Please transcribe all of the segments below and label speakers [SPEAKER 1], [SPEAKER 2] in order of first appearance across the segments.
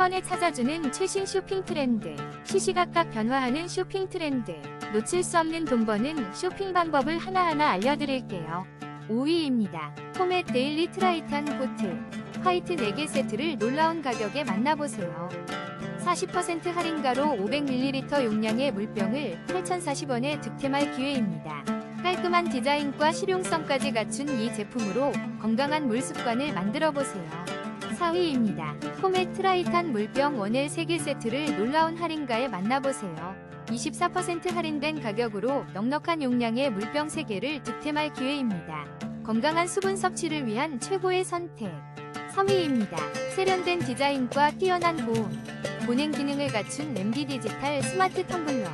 [SPEAKER 1] 번에 찾아주는 최신 쇼핑 트렌드. 시시각각 변화하는 쇼핑 트렌드. 놓칠 수 없는 돈 버는 쇼핑 방법을 하나하나 알려드릴게요. 5위입니다. 포맷 데일리 트라이탄 보트. 화이트 4개 세트를 놀라운 가격에 만나보세요. 40% 할인가로 500ml 용량의 물병을 8,040원에 득템할 기회입니다. 깔끔한 디자인과 실용성까지 갖춘 이 제품으로 건강한 물 습관을 만들어 보세요. 4위입니다. 포맷 트라이탄 물병 원엘 3개 세트를 놀라운 할인가에 만나보세요. 24% 할인된 가격으로 넉넉한 용량의 물병 3개를 득템할 기회입니다. 건강한 수분 섭취를 위한 최고의 선택. 3위입니다. 세련된 디자인과 뛰어난 보온, 보냉 기능을 갖춘 MD 디지털 스마트 텀블러,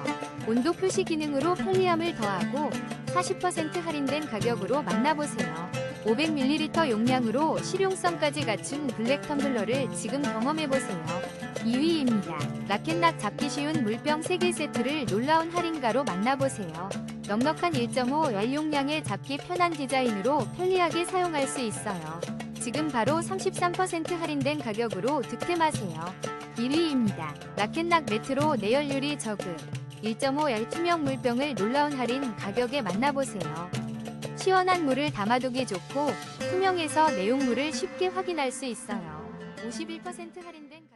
[SPEAKER 1] 온도 표시 기능으로 편리함을 더하고 40% 할인된 가격으로 만나보세요. 500ml 용량으로 실용성까지 갖춘 블랙 텀블러를 지금 경험해보세요. 2위입니다. 라켓락 잡기 쉬운 물병 3개 세트를 놀라운 할인가로 만나보세요. 넉넉한 1.5 열용량의 잡기 편한 디자인으로 편리하게 사용할 수 있어요. 지금 바로 33% 할인된 가격으로 득템하세요. 1위입니다. 라켓락 매트로 내열률이 적은 1.5열 투명 물병을 놀라운 할인 가격에 만나보세요. 시원한 물을 담아두기 좋고 투명해서 내용물을 쉽게 확인할 수 있어요. 51% 할인된